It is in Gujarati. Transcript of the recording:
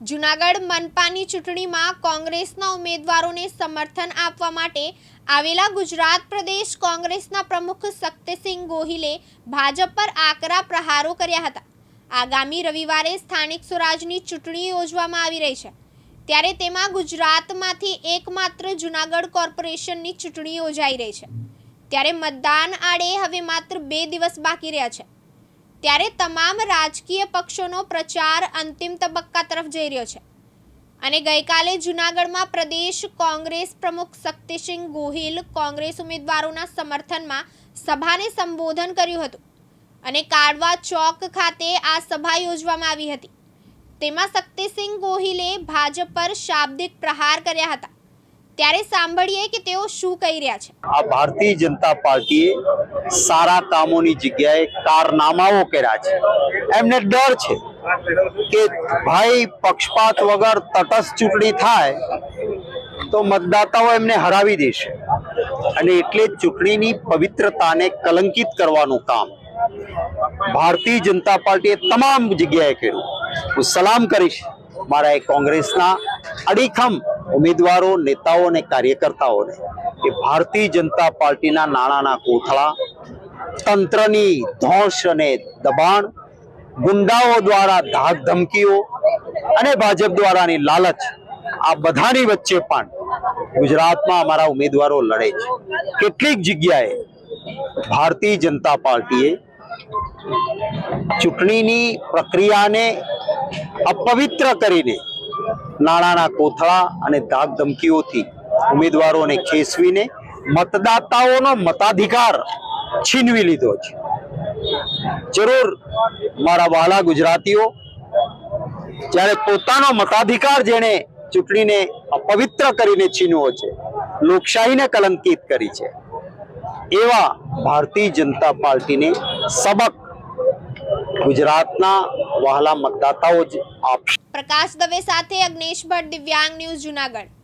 જુનાગઢ મનપાની ચૂંટણીમાં કોંગ્રેસના ઉમેદવારોને સમર્થન આપવા માટે આવેલા ગુજરાત પ્રદેશ કોંગ્રેસના પ્રમુખ શક્તિસિંહ ગોહિલે ભાજપ પર આકરા પ્રહારો કર્યા હતા. આગામી રવિવારે સ્થાનિક સ્વરાજની ચૂંટણી યોજવામાં આવી રહી છે. ત્યારે તેમાં ગુજરાતમાંથી એકમાત્ર જુનાગઢ કોર્પોરેશનની ચૂંટણી યોજાઈ રહી છે. ત્યારે મતદાન આડે હવે માત્ર બે દિવસ બાકી રહ્યા છે. ત્યારે તમામ રાજકીય પક્ષોનો પ્રચાર અંતિમ તબક્કા તરફ જઈ રહ્યો છે. અને ગઈકાલે જૂનાગઢમાં પ્રદેશ કોંગ્રેસ પ્રમુખ શક્તિસિંહ ગોહિલ કોંગ્રેસ ઉમેદવારોના સમર્થનમાં સભાને સંબોધન કર્યું હતું. અને કાડવા ચોક ખાતે આ સભા યોજવામાં આવી હતી. તેમાં શક્તિસિંહ ગોહિલે ભાજપ પર શાબ્દિક પ્રહાર કર્યા હતા. ત્યારે સાંભળીએ કે તેઓ શું કહી રહ્યા છે. આ ભારતીય જનતા પાર્ટીએ સારા કામોની જગ્યાએ કારનામાઓ કર્યા છે. એમને ડર છે કે ભાઈ પક્ષપાત વગર તટસ્થ ચૂંટણી થાય તો મતદાતાઓ એમને હરાવી દેશે. અને એટલે ચૂંટણીની પવિત્રતાને કલંકિત કરવાનું કામ ભારતીય જનતા પાર્ટીએ તમામ જગ્યાએ કર્યું. હું સલામ કરીશ મારા એ કોંગ્રેસના અડીખમ ઉમેદવારો, નેતાઓ અને કાર્યકર્તાઓને કે ભારતીય જનતા પાર્ટીના નાણાંના કોથળા, તંત્રની ધોષ અને દબાણ, ગુંડાઓ દ્વારા ધાક ધમકીઓ અને ભાજપ દ્વારાની લાલચ, આ બધાની વચ્ચે પણ ગુજરાતમાં અમારા ઉમેદવારો લડે છે. કેટલીક જગ્યાએ ભારતીય જનતા પાર્ટીએ ચૂંટણીની પ્રક્રિયાને અપવિત્ર કરીને નાણાંના કોથળા અને ધાક ધમકીઓથી ઉમેદવારોને ખેસવીને મતદાતાઓનો મતાધિકાર છીનવી લીધો છે. જરૂર, મારા વહાલા ગુજરાતીઓ, જ્યારે પોતાનો મતાધિકાર જેણે ચૂંટણીને અપવિત્ર કરીને છીનવો છે, લોકશાહીને કલંકિત કરી છે, એવા ભારતીય જનતા પાર્ટીને સબક ગુજરાતના વહાલા મતદાતાઓ જ આપશે. પ્રકાશ દવે સાથે અગ્નેશ ભટ્ટ દિવ્યાંગ ન્યૂઝ જુનાગઢ.